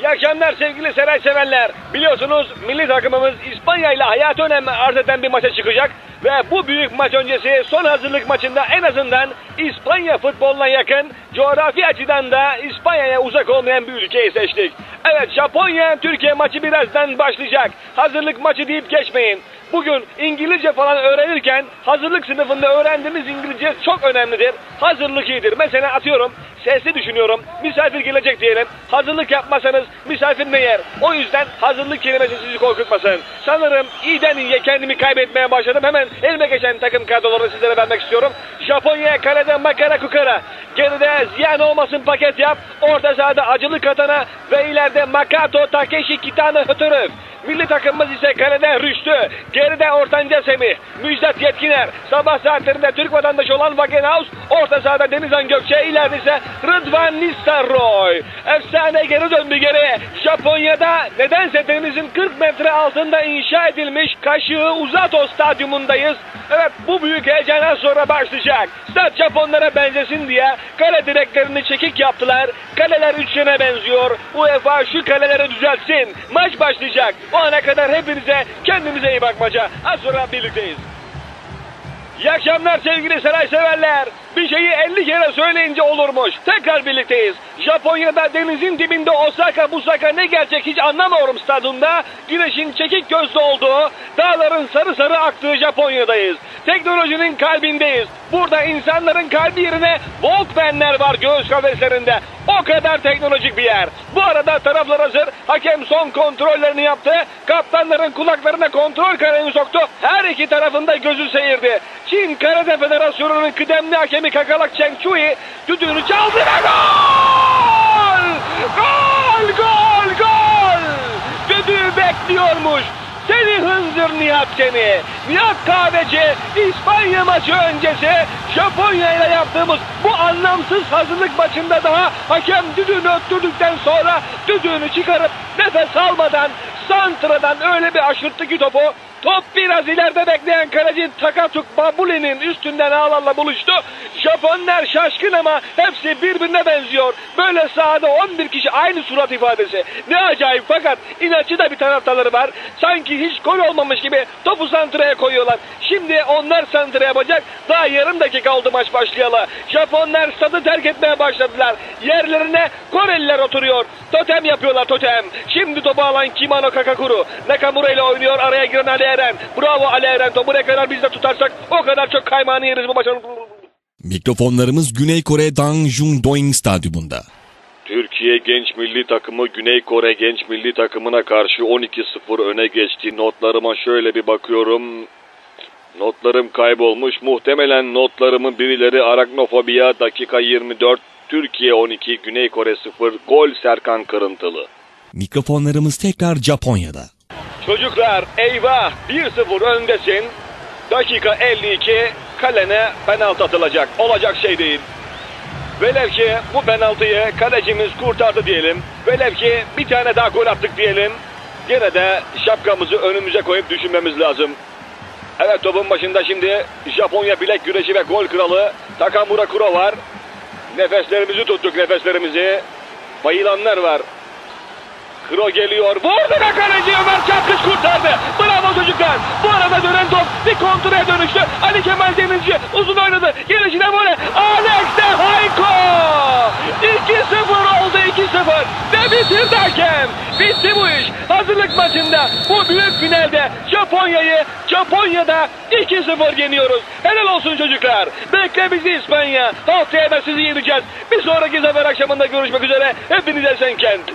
İyi akşamlar sevgili saray severler. Biliyorsunuz milli takımımız İspanya ile hayat önemi arz eden bir maça çıkacak. Ve bu büyük maç öncesi son hazırlık maçında en azından İspanya futboluna yakın, coğrafi açıdan da İspanya'ya uzak olmayan bir ülkeyi seçtik. Evet Japonya Türkiye maçı birazdan başlayacak. Hazırlık maçı deyip geçmeyin. Bugün İngilizce falan öğrenirken hazırlık sınıfında öğrendiğimiz İngilizce çok önemlidir. Hazırlık iyidir. Mesela atıyorum sesli düşünüyorum. Misafir gelecek diyelim. Hazırlık yapmasanız misafir ne yer? O yüzden hazırlık kelimesi sizi korkutmasın. Sanırım iyiden iyiye kendimi kaybetmeye başladım. Hemen elime geçen takım kadrolarını sizlere vermek istiyorum. Japonya kalede Makara Kukara. Geride ziyan olmasın paket yap. Orta sahada acılı katana ve ileride Makato Takeshi Kitano Hötürü. Milli takımımız ise kalede Rüştü. Geride ortanca Semih. Müjdat Yetkiner. Sabah saatlerinde Türk vatandaşı olan Wagenhaus. Orta sahada Denizhan Gökçe. ileride ise Rıdvan Nistelrooy. Efsane geri döndü geri. Japonya'da nedense denizin 40 metre altında inşa edilmiş Kaşığı Uzato Stadyumundayız. Evet bu büyük heyecandan sonra başlayacak. Stat Japonlara benzesin diye kale direklerini çekik yaptılar. Kaleler üçgene benziyor. UEFA şu kaleleri düzeltsin. Maç başlayacak. O ana kadar hepinize kendinize iyi bakmaca. Az sonra birlikteyiz. İyi akşamlar sevgili saray severler. Bir şeyi 50 kere söyleyince olurmuş. Tekrar birlikteyiz. Japonya'da denizin dibinde Osaka Busaka ne gerçek hiç anlamıyorum stadında. Güneşin çekik gözlü olduğu, dağların sarı sarı aktığı Japonya'dayız. Teknolojinin kalbindeyiz. Burada insanların kalbi yerine Walkman'ler var göğüs kafeslerinde. O kadar teknolojik bir yer. Bu arada taraflar hazır. Hakem son kontrollerini yaptı. Kaptanların kulaklarına kontrol kalemi soktu. Her iki tarafında gözü seyirdi. Çin Karate Federasyonu'nun kıdemli hakemi Kakalak Cheng düdüğünü çaldı ve gol! Gol! Gol! Gol! Düdüğü bekliyormuş. Seni hınzır Nihat seni. Nihat Kahveci İspanya maçı öncesi Japonya ile yaptığımız bu anlamsız hazırlık maçında daha hakem düdüğünü öttürdükten sonra düdüğünü çıkarıp nefes almadan santradan öyle bir aşırttı ki topu Top biraz ileride bekleyen kaleci Takatuk Babuli'nin üstünden ağlarla buluştu. Japonlar şaşkın ama hepsi birbirine benziyor. Böyle sahada 11 kişi aynı surat ifadesi. Ne acayip fakat inatçı da bir taraftarları var. Sanki hiç gol olmamış gibi topu santraya koyuyorlar. Şimdi onlar santra yapacak. Daha yarım dakika oldu maç başlayalı. Japonlar stadı terk etmeye başladılar. Yerlerine Koreliler oturuyor. Totem yapıyorlar totem. Şimdi topu alan Kimano Kakakuru. Nakamura ile oynuyor. Araya giren Ali Eren. Bravo Ali Eren. Topu ne kadar biz de tutarsak o kadar çok kaymağını yeriz bu maçın. Mikrofonlarımız Güney Kore Dangjung Doing Stadyumunda. Türkiye genç milli takımı Güney Kore genç milli takımına karşı 12-0 öne geçti. Notlarıma şöyle bir bakıyorum. Notlarım kaybolmuş. Muhtemelen notlarımın birileri araknofobiya dakika 24 Türkiye 12 Güney Kore 0 gol Serkan Kırıntılı. Mikrofonlarımız tekrar Japonya'da. Çocuklar eyvah 1-0 öndesin. Dakika 52 kalene penaltı atılacak. Olacak şey değil. Velev ki bu penaltıyı kalecimiz kurtardı diyelim. Velev ki bir tane daha gol attık diyelim. Gene de şapkamızı önümüze koyup düşünmemiz lazım. Evet topun başında şimdi Japonya bilek güreşi ve gol kralı Takamura Kuro var. Nefeslerimizi tuttuk nefeslerimizi. Bayılanlar var. Kro geliyor. Vurdu ve kaleci Ömer Çapkış kurtardı. Bravo çocuklar. Bu arada dönen top bir kontraya dönüştü. Ali Kemal Denizci uzun oynadı. Gelişine böyle. Alex de Hayko. 2-0 oldu 2-0. Ve bitirdi hakem. Bitti bu iş. Hazırlık maçında bu büyük finalde Japonya'yı Japonya'da 2-0 yeniyoruz. Helal olsun çocuklar. Bekle bizi İspanya. Haftaya da sizi yeneceğiz. Bir sonraki zafer akşamında görüşmek üzere. Hepinize sen kent.